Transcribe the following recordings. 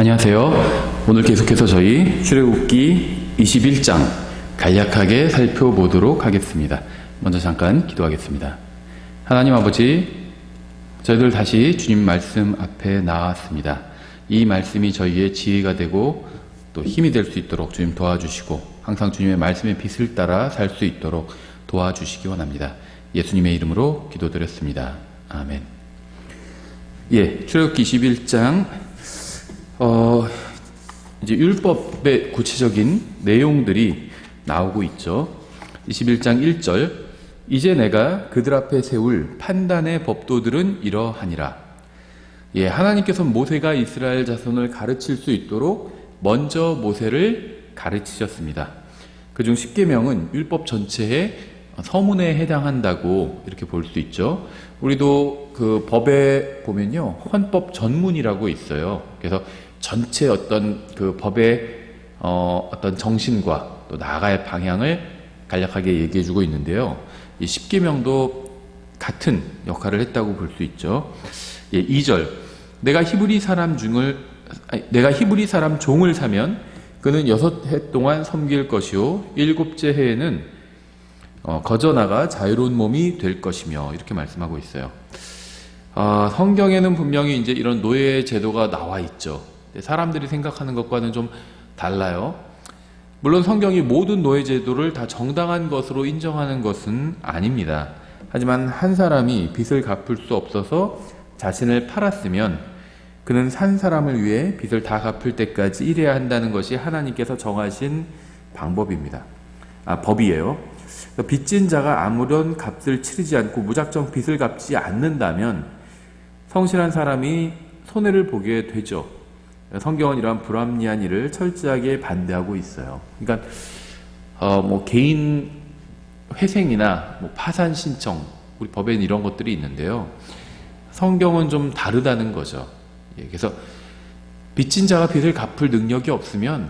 안녕하세요. 오늘 계속해서 저희 출애굽기 21장 간략하게 살펴보도록 하겠습니다. 먼저 잠깐 기도하겠습니다. 하나님 아버지, 저희들 다시 주님 말씀 앞에 나왔습니다. 이 말씀이 저희의 지혜가 되고 또 힘이 될 수 있도록 주님 도와주시고 항상 주님의 말씀의 빛을 따라 살 수 있도록 도와주시기 원합니다. 예수님의 이름으로 기도드렸습니다. 아멘. 예, 출애굽기 21장 어, 이제 율법의 구체적인 내용들이 나오고 있죠. 21장 1절 이제 내가 그들 앞에 세울 판단의 법도들은 이러하니라. 예, 하나님께서 모세가 이스라엘 자손을 가르칠 수 있도록 먼저 모세를 가르치셨습니다. 그중 10계명은 율법 전체의 서문에 해당한다고 이렇게 볼 수 있죠. 우리도 그 법에 보면요. 헌법 전문이라고 있어요. 그래서 전체 어떤 그 법의 어, 어떤 정신과 또 나아갈 방향을 간략하게 얘기해 주고 있는데요. 이 10계명도 같은 역할을 했다고 볼 수 있죠. 예, 2절. 내가 히브리 사람 중을 아니, 내가 히브리 사람 종을 사면 그는 여섯 해 동안 섬길 것이요 일곱째 해에는 어, 거저 나가 자유로운 몸이 될 것이며 이렇게 말씀하고 있어요. 아, 성경에는 분명히 이제 이런 노예 제도가 나와 있죠. 사람들이 생각하는 것과는 좀 달라요. 물론 성경이 모든 노예 제도를 다 정당한 것으로 인정하는 것은 아닙니다. 하지만 한 사람이 빚을 갚을 수 없어서 자신을 팔았으면 그는 산 사람을 위해 빚을 다 갚을 때까지 일해야 한다는 것이 하나님께서 정하신 방법입니다. 아, 법이에요. 빚진 자가 아무런 값을 치르지 않고 무작정 빚을 갚지 않는다면 성실한 사람이 손해를 보게 되죠. 성경은 이러한 불합리한 일을 철저하게 반대하고 있어요. 그러니까 어, 뭐 개인 회생이나 뭐 파산 신청 우리 법에는 이런 것들이 있는데요. 성경은 좀 다르다는 거죠. 예, 그래서 빚진 자가 빚을 갚을 능력이 없으면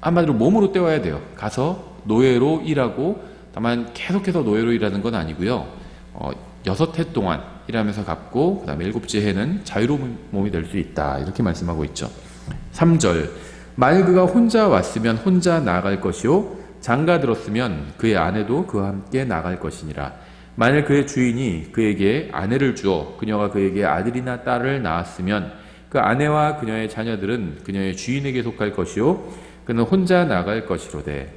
한마디로 몸으로 떼와야 돼요. 가서 노예로 일하고 다만 계속해서 노예로 일하는 건 아니고요. 어, 여섯 해 동안 일하면서 갚고 그 다음에 일곱째 해는 자유로운 몸이 될 수 있다. 이렇게 말씀하고 있죠. 3절 만일 그가 혼자 왔으면 혼자 나갈 것이요 장가 들었으면 그의 아내도 그와 함께 나갈 것이니라. 만일 그의 주인이 그에게 아내를 주어 그녀가 그에게 아들이나 딸을 낳았으면 그 아내와 그녀의 자녀들은 그녀의 주인에게 속할 것이요 그는 혼자 나갈 것이로되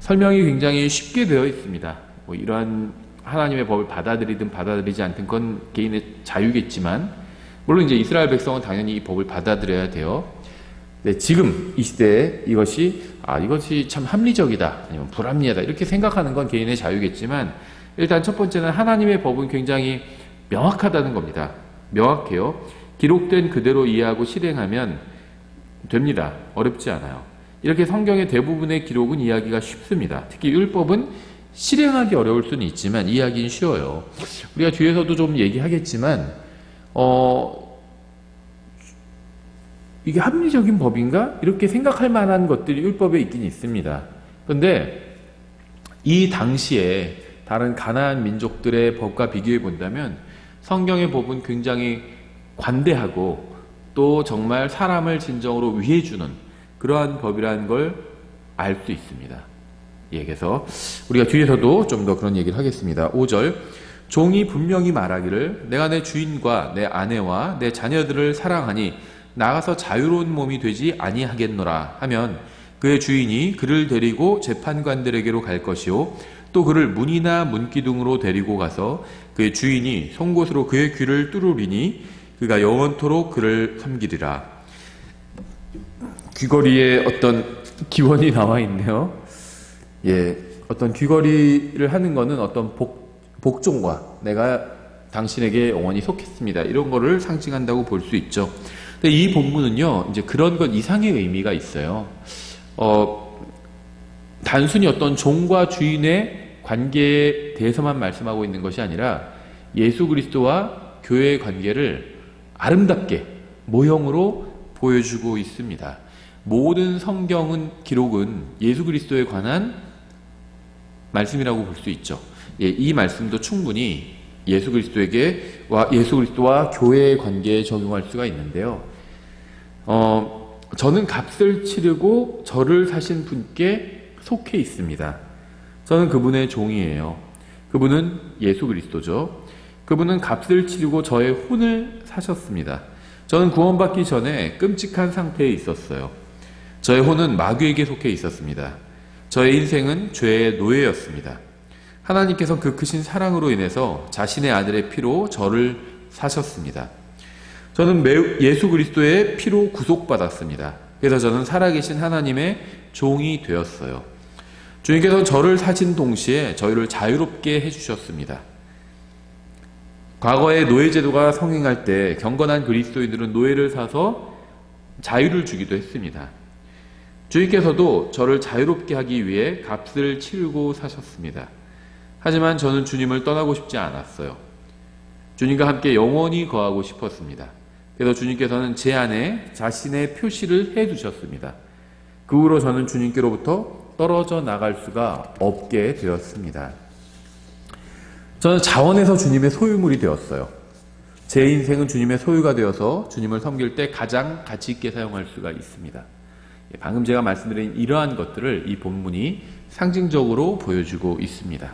설명이 굉장히 쉽게 되어 있습니다. 뭐 이러한 하나님의 법을 받아들이든 받아들이지 않든 건 개인의 자유겠지만 물론 이제 이스라엘 백성은 당연히 이 법을 받아들여야 돼요. 네, 지금 이 시대에 이것이 아 이것이 참 합리적이다 아니면 불합리하다 이렇게 생각하는 건 개인의 자유겠지만 일단 첫 번째는 하나님의 법은 굉장히 명확하다는 겁니다. 명확해요. 기록된 그대로 이해하고 실행하면 됩니다. 어렵지 않아요. 이렇게 성경의 대부분의 기록은 이해하기가 쉽습니다. 특히 율법은 실행하기 어려울 수는 있지만 이해하기는 쉬워요. 우리가 뒤에서도 좀 얘기하겠지만 어 이게 합리적인 법인가? 이렇게 생각할 만한 것들이 율법에 있긴 있습니다. 그런데 이 당시에 다른 가나안 민족들의 법과 비교해 본다면 성경의 법은 굉장히 관대하고 또 정말 사람을 진정으로 위해 주는 그러한 법이라는 걸 알 수 있습니다. 예, 그래서 우리가 뒤에서도 좀 더 그런 얘기를 하겠습니다. 5절 종이 분명히 말하기를 내가 내 주인과 내 아내와 내 자녀들을 사랑하니 나가서 자유로운 몸이 되지 아니하겠노라 하면 그의 주인이 그를 데리고 재판관들에게로 갈 것이요 또 그를 문이나 문기둥으로 데리고 가서 그의 주인이 송곳으로 그의 귀를 뚫으리니 그가 영원토록 그를 섬기리라 귀걸이에 어떤 기원이 나와 있네요. 예, 어떤 귀걸이를 하는 거는 어떤 복, 복종과 내가 당신에게 영원히 속했습니다. 이런 거를 상징한다고 볼 수 있죠. 근데 이 본문은요, 이제 그런 것 이상의 의미가 있어요. 어, 단순히 어떤 종과 주인의 관계에 대해서만 말씀하고 있는 것이 아니라 예수 그리스도와 교회의 관계를 아름답게 모형으로 보여주고 있습니다. 모든 성경은 기록은 예수 그리스도에 관한 말씀이라고 볼 수 있죠. 예, 이 말씀도 충분히 예수 그리스도에게 와 예수 그리스도와 교회의 관계에 적용할 수가 있는데요. 어, 저는 값을 치르고 저를 사신 분께 속해 있습니다. 저는 그분의 종이에요. 그분은 예수 그리스도죠. 그분은 값을 치르고 저의 혼을 사셨습니다. 저는 구원받기 전에 끔찍한 상태에 있었어요. 저의 혼은 마귀에게 속해 있었습니다. 저의 인생은 죄의 노예였습니다. 하나님께서 그 크신 사랑으로 인해서 자신의 아들의 피로 저를 사셨습니다. 저는 매우 예수 그리스도의 피로 구속받았습니다. 그래서 저는 살아계신 하나님의 종이 되었어요. 주님께서 저를 사신 동시에 저희를 자유롭게 해주셨습니다. 과거에 노예제도가 성행할 때 경건한 그리스도인들은 노예를 사서 자유를 주기도 했습니다. 주님께서도 저를 자유롭게 하기 위해 값을 치르고 사셨습니다. 하지만 저는 주님을 떠나고 싶지 않았어요. 주님과 함께 영원히 거하고 싶었습니다. 그래서 주님께서는 제 안에 자신의 표시를 해 두셨습니다. 그 후로 저는 주님께로부터 떨어져 나갈 수가 없게 되었습니다. 저는 자원에서 주님의 소유물이 되었어요. 제 인생은 주님의 소유가 되어서 주님을 섬길 때 가장 가치 있게 사용할 수가 있습니다. 예, 방금 제가 말씀드린 이러한 것들을 이 본문이 상징적으로 보여주고 있습니다.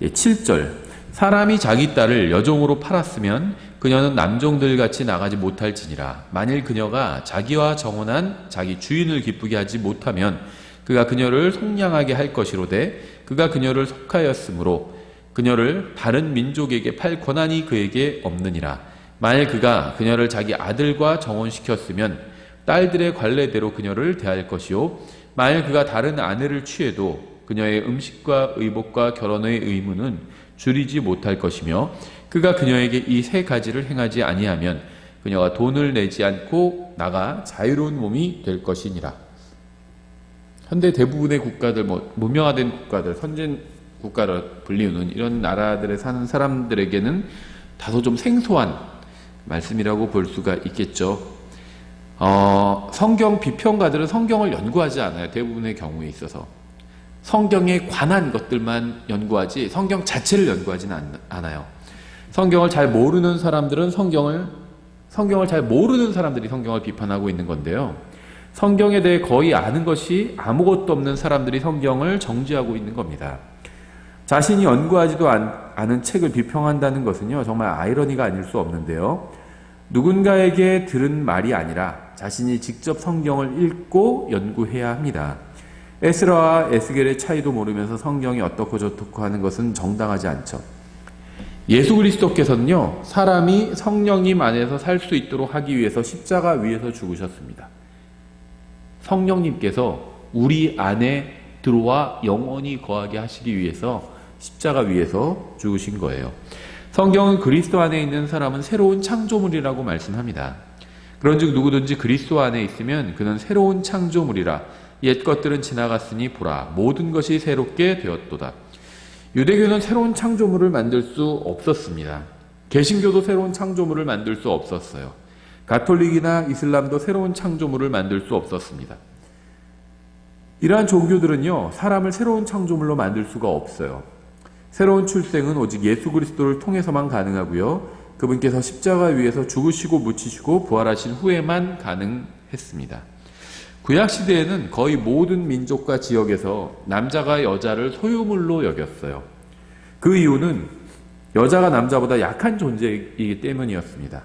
7절. 사람이 자기 딸을 여종으로 팔았으면 그녀는 남종들 같이 나가지 못할지니라. 만일 그녀가 자기와 정혼한 자기 주인을 기쁘게 하지 못하면 그가 그녀를 속량하게 할 것이로되 그가 그녀를 속하였으므로 그녀를 다른 민족에게 팔 권한이 그에게 없느니라. 만일 그가 그녀를 자기 아들과 정혼시켰으면 딸들의 관례대로 그녀를 대할 것이요 만일 그가 다른 아내를 취해도 그녀의 음식과 의복과 결혼의 의무는 줄이지 못할 것이며 그가 그녀에게 이 세 가지를 행하지 아니하면 그녀가 돈을 내지 않고 나가 자유로운 몸이 될 것이니라. 현대 대부분의 국가들, 뭐 문명화된 국가들, 선진 국가로 불리우는 이런 나라들에 사는 사람들에게는 다소 좀 생소한 말씀이라고 볼 수가 있겠죠. 어, 성경 비평가들은 성경을 연구하지 않아요. 대부분의 경우에 있어서. 성경에 관한 것들만 연구하지 성경 자체를 연구하지는 않아요. 성경을 잘 모르는 사람들은 성경을 성경을 잘 모르는 사람들이 성경을 비판하고 있는 건데요. 성경에 대해 거의 아는 것이 아무것도 없는 사람들이 성경을 정지하고 있는 겁니다. 자신이 연구하지도 않은 책을 비평한다는 것은요, 정말 아이러니가 아닐 수 없는데요. 누군가에게 들은 말이 아니라 자신이 직접 성경을 읽고 연구해야 합니다. 에스라와 에스겔의 차이도 모르면서 성경이 어떻고 저떻고 하는 것은 정당하지 않죠. 예수 그리스도께서는요, 사람이 성령님 안에서 살 수 있도록 하기 위해서 십자가 위에서 죽으셨습니다. 성령님께서 우리 안에 들어와 영원히 거하게 하시기 위해서 십자가 위에서 죽으신 거예요. 성경은 그리스도 안에 있는 사람은 새로운 창조물이라고 말씀합니다. 그런즉 누구든지 그리스도 안에 있으면 그는 새로운 창조물이라 옛 것들은 지나갔으니 보라 모든 것이 새롭게 되었도다. 유대교는 새로운 창조물을 만들 수 없었습니다. 개신교도 새로운 창조물을 만들 수 없었어요. 가톨릭이나 이슬람도 새로운 창조물을 만들 수 없었습니다. 이러한 종교들은요, 사람을 새로운 창조물로 만들 수가 없어요. 새로운 출생은 오직 예수 그리스도를 통해서만 가능하고요. 그분께서 십자가 위에서 죽으시고 묻히시고 부활하신 후에만 가능했습니다. 구약 시대에는 거의 모든 민족과 지역에서 남자가 여자를 소유물로 여겼어요. 그 이유는 여자가 남자보다 약한 존재이기 때문이었습니다.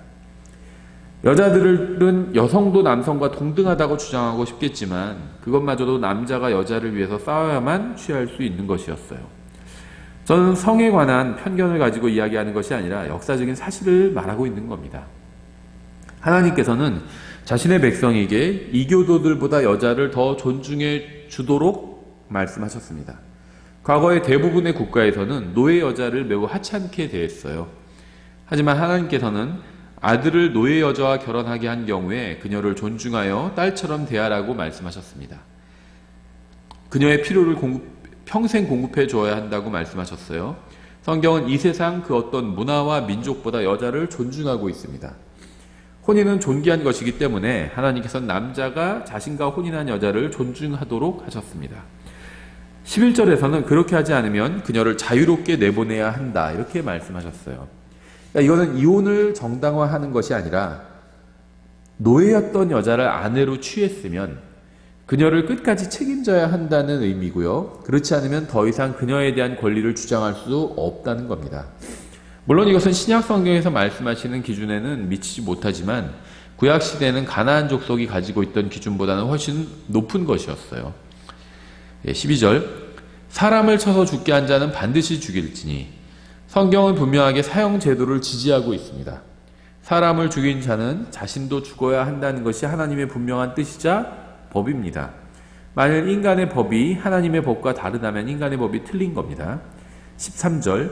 여자들은 여성도 남성과 동등하다고 주장하고 싶겠지만 그것마저도 남자가 여자를 위해서 싸워야만 취할 수 있는 것이었어요. 저는 성에 관한 편견을 가지고 이야기하는 것이 아니라 역사적인 사실을 말하고 있는 겁니다. 하나님께서는 자신의 백성에게 이교도들보다 여자를 더 존중해 주도록 말씀하셨습니다. 과거의 대부분의 국가에서는 노예 여자를 매우 하찮게 대했어요. 하지만 하나님께서는 아들을 노예 여자와 결혼하게 한 경우에 그녀를 존중하여 딸처럼 대하라고 말씀하셨습니다. 그녀의 필요를 공급, 평생 공급해 줘야 한다고 말씀하셨어요. 성경은 이 세상 그 어떤 문화와 민족보다 여자를 존중하고 있습니다. 혼인은 존귀한 것이기 때문에 하나님께서는 남자가 자신과 혼인한 여자를 존중하도록 하셨습니다. 11절에서는 그렇게 하지 않으면 그녀를 자유롭게 내보내야 한다. 이렇게 말씀하셨어요. 그러니까 이거는 이혼을 정당화하는 것이 아니라 노예였던 여자를 아내로 취했으면 그녀를 끝까지 책임져야 한다는 의미고요. 그렇지 않으면 더 이상 그녀에 대한 권리를 주장할 수 없다는 겁니다. 물론 이것은 신약 성경에서 말씀하시는 기준에는 미치지 못하지만 구약 시대는 가나안 족속이 가지고 있던 기준보다는 훨씬 높은 것이었어요. 예, 12절 사람을 쳐서 죽게 한 자는 반드시 죽일지니 성경은 분명하게 사형 제도를 지지하고 있습니다. 사람을 죽인 자는 자신도 죽어야 한다는 것이 하나님의 분명한 뜻이자 법입니다. 만일 인간의 법이 하나님의 법과 다르다면 인간의 법이 틀린 겁니다. 13절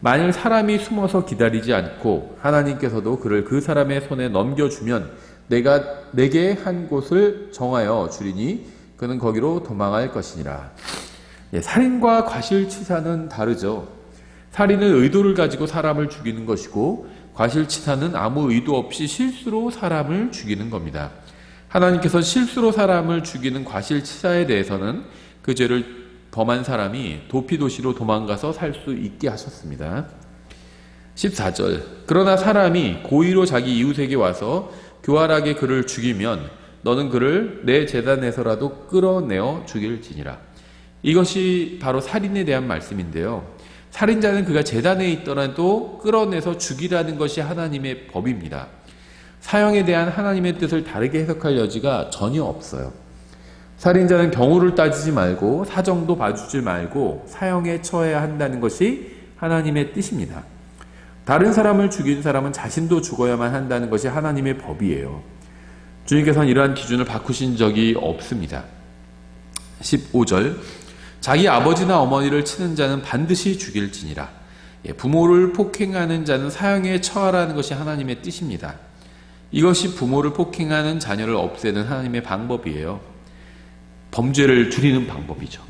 만일 사람이 숨어서 기다리지 않고 하나님께서도 그를 그 사람의 손에 넘겨주면 내가 내게 한 곳을 정하여 주리니 그는 거기로 도망할 것이니라. 예, 살인과 과실치사는 다르죠. 살인은 의도를 가지고 사람을 죽이는 것이고 과실치사는 아무 의도 없이 실수로 사람을 죽이는 겁니다. 하나님께서 실수로 사람을 죽이는 과실치사에 대해서는 그 죄를 범한 사람이 도피도시로 도망가서 살 수 있게 하셨습니다. 14절 그러나 사람이 고의로 자기 이웃에게 와서 교활하게 그를 죽이면 너는 그를 내 재단에서라도 끌어내어 죽일지니라. 이것이 바로 살인에 대한 말씀인데요. 살인자는 그가 재단에 있더라도 끌어내서 죽이라는 것이 하나님의 법입니다. 사형에 대한 하나님의 뜻을 다르게 해석할 여지가 전혀 없어요. 살인자는 경우를 따지지 말고 사정도 봐주지 말고 사형에 처해야 한다는 것이 하나님의 뜻입니다. 다른 사람을 죽인 사람은 자신도 죽어야만 한다는 것이 하나님의 법이에요. 주님께서는 이러한 기준을 바꾸신 적이 없습니다. 15절 자기 아버지나 어머니를 치는 자는 반드시 죽일지니라. 예, 부모를 폭행하는 자는 사형에 처하라는 것이 하나님의 뜻입니다. 이것이 부모를 폭행하는 자녀를 없애는 하나님의 방법이에요. 범죄를 줄이는 방법이죠.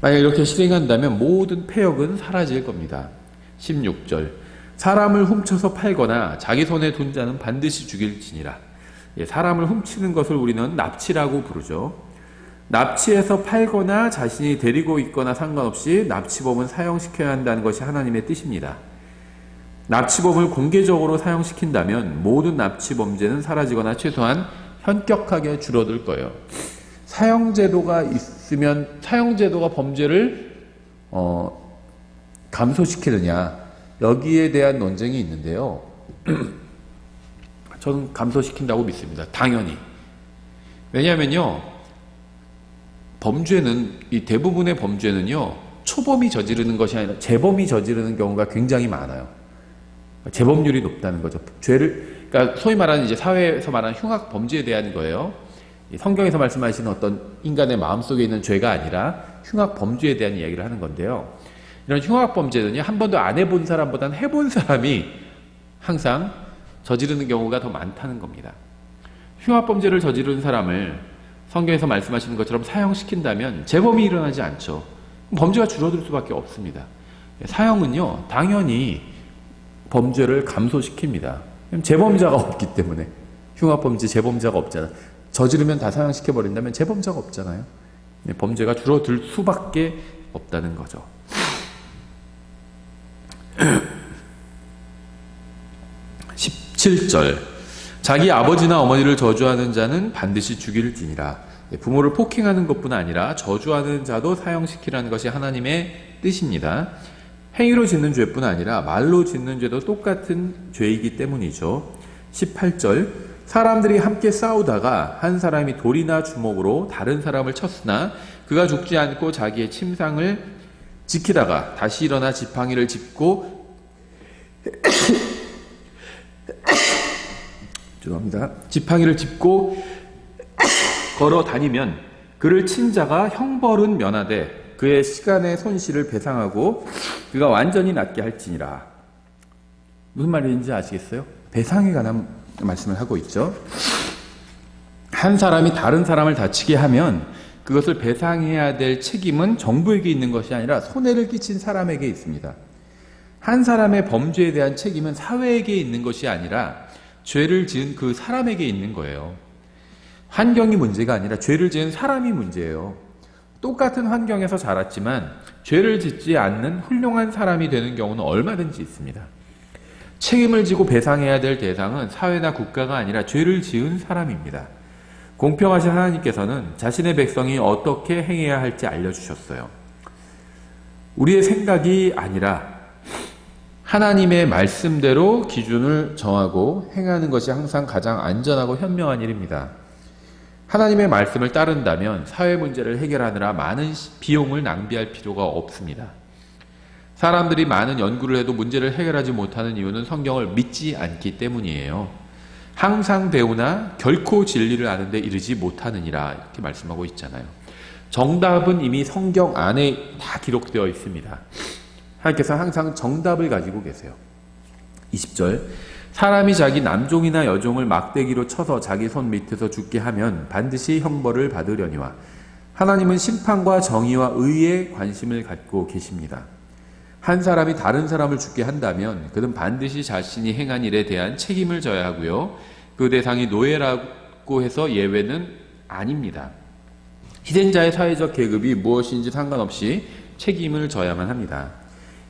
만약 이렇게 실행한다면 모든 폐역은 사라질 겁니다. 16절 사람을 훔쳐서 팔거나 자기 손에 둔 자는 반드시 죽일지니라. 예, 사람을 훔치는 것을 우리는 납치라고 부르죠. 납치해서 팔거나 자신이 데리고 있거나 상관없이 납치범은 사형시켜야 한다는 것이 하나님의 뜻입니다. 납치범을 공개적으로 사형시킨다면 모든 납치 범죄는 사라지거나 최소한 현격하게 줄어들 거예요. 사형제도가 있으면 사형제도가 범죄를 어, 감소시키느냐 여기에 대한 논쟁이 있는데요. 저는 감소시킨다고 믿습니다. 당연히. 왜냐하면요. 범죄는 이 대부분의 범죄는요. 초범이 저지르는 것이 아니라 재범이 저지르는 경우가 굉장히 많아요. 재범률이 높다는 거죠. 죄를 그러니까 소위 말하는 이제 사회에서 말하는 흉악 범죄에 대한 거예요. 성경에서 말씀하시는 어떤 인간의 마음속에 있는 죄가 아니라 흉악 범죄에 대한 이야기를 하는 건데요. 이런 흉악 범죄는요. 한 번도 안 해본 사람보다는 해본 사람이 항상 저지르는 경우가 더 많다는 겁니다. 흉악 범죄를 저지르는 사람을 성경에서 말씀하시는 것처럼 사형시킨다면 재범이 일어나지 않죠. 범죄가 줄어들 수밖에 없습니다. 사형은요, 당연히 범죄를 감소시킵니다. 재범자가 없기 때문에. 흉악범죄 재범자가 없잖아. 저지르면 다 사형시켜버린다면 재범자가 없잖아요. 범죄가 줄어들 수밖에 없다는 거죠. 17절 자기 아버지나 어머니를 저주하는 자는 반드시 죽일지니라. 부모를 폭행하는 것뿐 아니라 저주하는 자도 사형시키라는 것이 하나님의 뜻입니다. 행위로 짓는 죄뿐 아니라 말로 짓는 죄도 똑같은 죄이기 때문이죠. 18절 사람들이 함께 싸우다가 한 사람이 돌이나 주먹으로 다른 사람을 쳤으나 그가 죽지 않고 자기의 침상을 지키다가 다시 일어나 지팡이를 짚고 죄송합니다. 지팡이를 짚고 걸어 다니면 그를 친 자가 형벌은 면하되 그의 시간의 손실을 배상하고 그가 완전히 낫게 할지니라. 무슨 말인지 아시겠어요? 배상에 관한 말씀을 하고 있죠. 한 사람이 다른 사람을 다치게 하면 그것을 배상해야 될 책임은 정부에게 있는 것이 아니라 손해를 끼친 사람에게 있습니다. 한 사람의 범죄에 대한 책임은 사회에게 있는 것이 아니라 죄를 지은 그 사람에게 있는 거예요. 환경이 문제가 아니라 죄를 지은 사람이 문제예요. 똑같은 환경에서 자랐지만 죄를 짓지 않는 훌륭한 사람이 되는 경우는 얼마든지 있습니다. 책임을 지고 배상해야 될 대상은 사회나 국가가 아니라 죄를 지은 사람입니다. 공평하신 하나님께서는 자신의 백성이 어떻게 행해야 할지 알려주셨어요. 우리의 생각이 아니라 하나님의 말씀대로 기준을 정하고 행하는 것이 항상 가장 안전하고 현명한 일입니다. 하나님의 말씀을 따른다면 사회 문제를 해결하느라 많은 시- 비용을 낭비할 필요가 없습니다. 사람들이 많은 연구를 해도 문제를 해결하지 못하는 이유는 성경을 믿지 않기 때문이에요. 항상 배우나 결코 진리를 아는데 이르지 못하느니라 이렇게 말씀하고 있잖아요. 정답은 이미 성경 안에 다 기록되어 있습니다. 하나님께서 항상 정답을 가지고 계세요. 20절 사람이 자기 남종이나 여종을 막대기로 쳐서 자기 손 밑에서 죽게 하면 반드시 형벌을 받으려니와 하나님은 심판과 정의와 의에 관심을 갖고 계십니다. 한 사람이 다른 사람을 죽게 한다면 그는 반드시 자신이 행한 일에 대한 책임을 져야 하고요. 그 대상이 노예라고 해서 예외는 아닙니다. 희생자의 사회적 계급이 무엇인지 상관없이 책임을 져야만 합니다.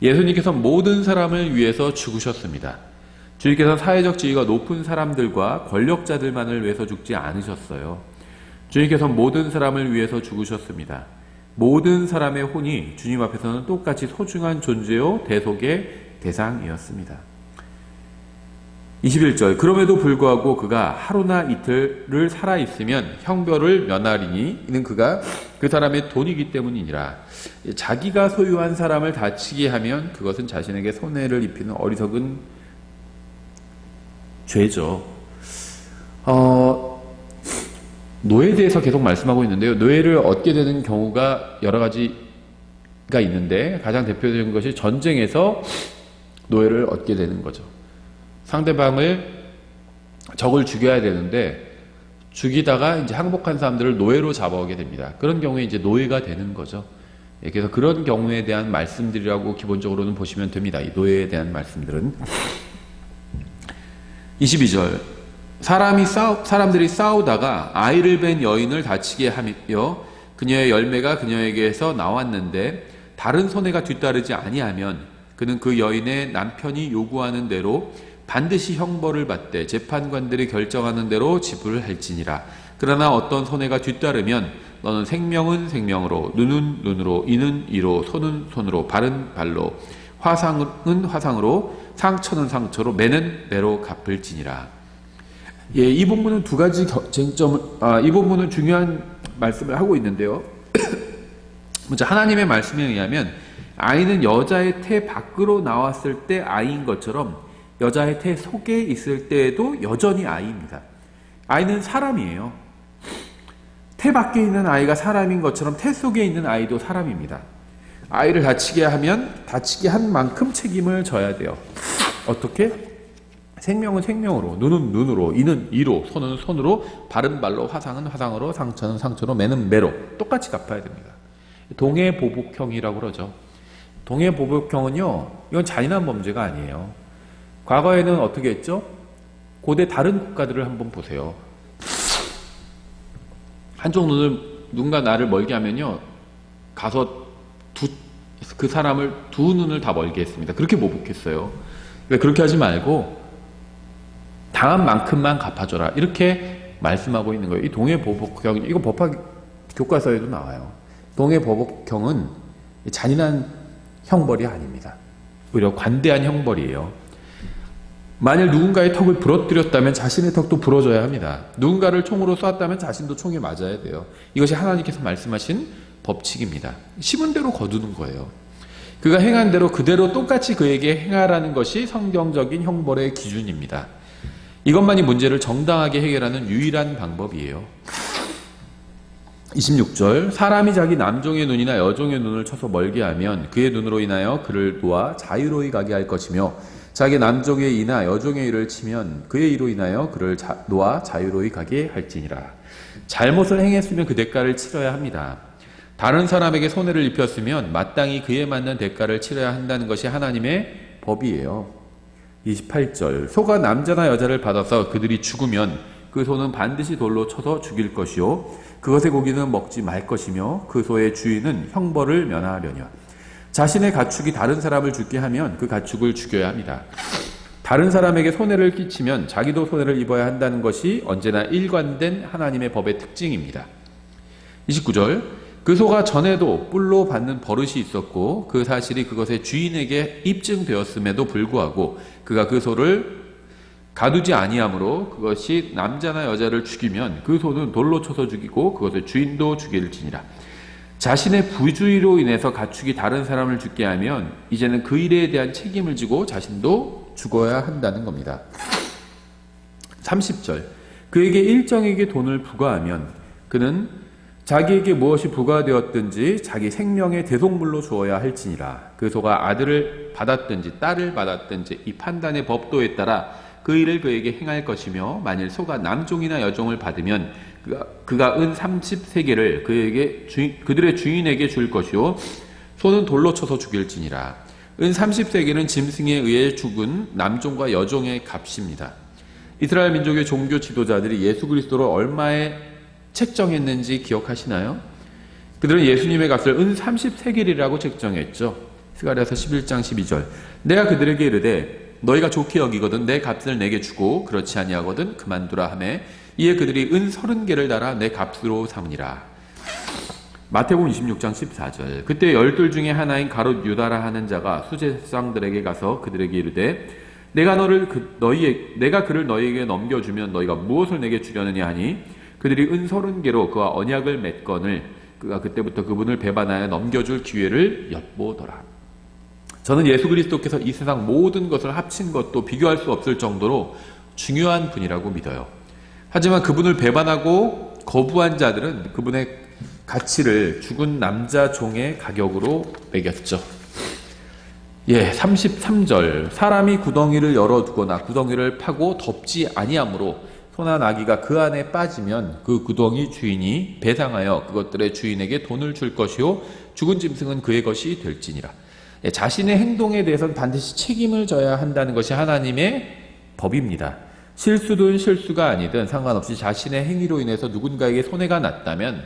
예수님께서 모든 사람을 위해서 죽으셨습니다. 주님께서 사회적 지위가 높은 사람들과 권력자들만을 위해서 죽지 않으셨어요. 주님께서 모든 사람을 위해서 죽으셨습니다. 모든 사람의 혼이 주님 앞에서는 똑같이 소중한 존재요 대속의 대상이었습니다. 21절 그럼에도 불구하고 그가 하루나 이틀을 살아 있으면 형벌을 면하리니 이는 그가 그 사람의 돈이기 때문이니라 자기가 소유한 사람을 다치게 하면 그것은 자신에게 손해를 입히는 어리석은 죄죠. 어, 노예에 대해서 계속 말씀하고 있는데요. 노예를 얻게 되는 경우가 여러 가지가 있는데 가장 대표적인 것이 전쟁에서 노예를 얻게 되는 거죠. 상대방을 적을 죽여야 되는데 죽이다가 이제 항복한 사람들을 노예로 잡아오게 됩니다. 그런 경우에 이제 노예가 되는 거죠. 예, 그래서 그런 경우에 대한 말씀들이라고 기본적으로는 보시면 됩니다. 이 노예에 대한 말씀들은 22절 사람이 싸우, 사람들이 싸우다가 아이를 뵌 여인을 다치게 하며 그녀의 열매가 그녀에게서 나왔는데 다른 손해가 뒤따르지 아니하면 그는 그 여인의 남편이 요구하는 대로 반드시 형벌을 받되 재판관들이 결정하는 대로 지불할지니라. 그러나 어떤 손해가 뒤따르면 너는 생명은 생명으로 눈은 눈으로 이는 이로 손은 손으로 발은 발로 화상은 화상으로 상처는 상처로 매는 매로 갚을지니라. 예, 이 본문은 두 가지 겨- 쟁점을 아, 이 본문은 중요한 말씀을 하고 있는데요. 먼저 하나님의 말씀에 의하면 아이는 여자의 태 밖으로 나왔을 때 아이인 것처럼 여자의 태 속에 있을 때에도 여전히 아이입니다. 아이는 사람이에요. 태 밖에 있는 아이가 사람인 것처럼 태 속에 있는 아이도 사람입니다. 아이를 다치게 하면 다치게 한 만큼 책임을 져야 돼요. 어떻게? 생명은 생명으로, 눈은 눈으로, 이는 이로, 손은 손으로, 발은 발로, 화상은 화상으로, 상처는 상처로, 매는 매로 똑같이 갚아야 됩니다. 동해 보복형이라고 그러죠. 동해 보복형은요, 이건 잔인한 범죄가 아니에요. 과거에는 어떻게 했죠? 고대 다른 국가들을 한번 보세요. 한쪽 눈을 누군가 나를 멀게 하면요, 가서 두, 그 사람을 두 눈을 다 멀게 했습니다. 그렇게 보복했어요. 그러니까 그렇게 하지 말고 당한 만큼만 갚아줘라. 이렇게 말씀하고 있는 거예요. 이 동해 보복형, 이거 법학 교과서에도 나와요. 동해 보복형은 잔인한 형벌이 아닙니다. 오히려 관대한 형벌이에요. 만일 누군가의 턱을 부러뜨렸다면 자신의 턱도 부러져야 합니다. 누군가를 총으로 쏘았다면 자신도 총에 맞아야 돼요. 이것이 하나님께서 말씀하신 법칙입니다. 심은 대로 거두는 거예요. 그가 행한 대로 그대로 똑같이 그에게 행하라는 것이 성경적인 형벌의 기준입니다. 이것만이 문제를 정당하게 해결하는 유일한 방법이에요. 26절 사람이 자기 남종의 눈이나 여종의 눈을 쳐서 멀게 하면 그의 눈으로 인하여 그를 놓아 자유로이 가게 할 것이며 자기 남종의 이나 여종의 이를 치면 그의 이로 인하여 그를 자, 놓아 자유로이 가게 할지니라. 잘못을 행했으면 그 대가를 치러야 합니다. 다른 사람에게 손해를 입혔으면 마땅히 그에 맞는 대가를 치러야 한다는 것이 하나님의 법이에요. 28절 소가 남자나 여자를 받아서 그들이 죽으면 그 소는 반드시 돌로 쳐서 죽일 것이요 그것의 고기는 먹지 말 것이며 그 소의 주인은 형벌을 면하려냐 자신의 가축이 다른 사람을 죽게 하면 그 가축을 죽여야 합니다 다른 사람에게 손해를 끼치면 자기도 손해를 입어야 한다는 것이 언제나 일관된 하나님의 법의 특징입니다. 29절 그 소가 전에도 뿔로 받는 버릇이 있었고 그 사실이 그것의 주인에게 입증되었음에도 불구하고 그가 그 소를 가두지 아니하므로 그것이 남자나 여자를 죽이면 그 소는 돌로 쳐서 죽이고 그것의 주인도 죽일지니라. 자신의 부주의로 인해서 가축이 다른 사람을 죽게 하면 이제는 그 일에 대한 책임을 지고 자신도 죽어야 한다는 겁니다. 30절 그에게 일정에게 돈을 부과하면 그는 자기에게 무엇이 부과되었든지 자기 생명의 대속물로 주어야 할지니라. 그 소가 아들을 받았든지 딸을 받았든지 이 판단의 법도에 따라 그 일을 그에게 행할 것이며 만일 소가 남종이나 여종을 받으면 그가, 그가 은 30세계를 그에게 주인, 그들의 주인에게 줄 것이요. 소는 돌로 쳐서 죽일지니라. 은 30세계는 짐승에 의해 죽은 남종과 여종의 값입니다. 이스라엘 민족의 종교 지도자들이 예수 그리스도를 얼마에 책정했는지 기억하시나요? 그들은 예수님의 값을 은 30세겔이라고 책정했죠. 스가랴서 11장 12절. 내가 그들에게 이르되 너희가 좋게 여기거든 내 값을 내게 주고 그렇지 아니하거든 그만두라 하매 이에 그들이 은 30개를 달아 내 값으로 삼으니라. 마태복음 26장 14절. 그때 열둘 중에 하나인 가롯 유다라 하는 자가 수제상들에게 가서 그들에게 이르되 내가 너를 그, 너희에 내가 그를 너희에게 넘겨 주면 너희가 무엇을 내게 주려느냐 하니 그들이 은 서른 개로 그와 언약을 맺건을 그가 그때부터 그분을 배반하여 넘겨줄 기회를 엿보더라. 저는 예수 그리스도께서 이 세상 모든 것을 합친 것도 비교할 수 없을 정도로 중요한 분이라고 믿어요. 하지만 그분을 배반하고 거부한 자들은 그분의 가치를 죽은 남자 종의 가격으로 매겼죠. 예, 33절. 사람이 구덩이를 열어두거나 구덩이를 파고 덮지 아니하므로 소나 나귀가 그 안에 빠지면 그 구덩이 주인이 배상하여 그것들의 주인에게 돈을 줄 것이요 죽은 짐승은 그의 것이 될지니라. 예, 자신의 행동에 대해서는 반드시 책임을 져야 한다는 것이 하나님의 법입니다. 실수든 실수가 아니든 상관없이 자신의 행위로 인해서 누군가에게 손해가 났다면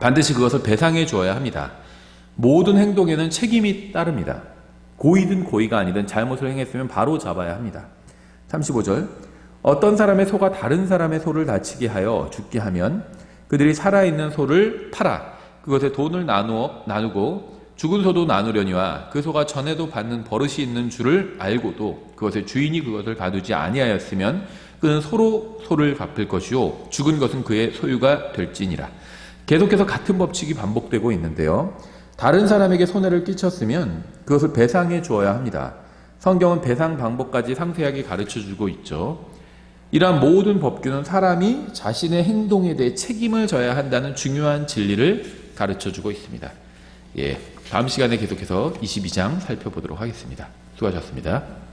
반드시 그것을 배상해 주어야 합니다. 모든 행동에는 책임이 따릅니다. 고의든 고의가 아니든 잘못을 행했으면 바로 잡아야 합니다. 35절 어떤 사람의 소가 다른 사람의 소를 다치게 하여 죽게 하면 그들이 살아있는 소를 팔아 그것에 돈을 나누어 나누고 죽은 소도 나누려니와 그 소가 전에도 받는 버릇이 있는 줄을 알고도 그것의 주인이 그것을 가두지 아니하였으면 그는 소로 소를 갚을 것이요 죽은 것은 그의 소유가 될지니라. 계속해서 같은 법칙이 반복되고 있는데요. 다른 사람에게 손해를 끼쳤으면 그것을 배상해 주어야 합니다. 성경은 배상 방법까지 상세하게 가르쳐 주고 있죠. 이러한 모든 법규는 사람이 자신의 행동에 대해 책임을 져야 한다는 중요한 진리를 가르쳐 주고 있습니다. 예. 다음 시간에 계속해서 22장 살펴보도록 하겠습니다. 수고하셨습니다.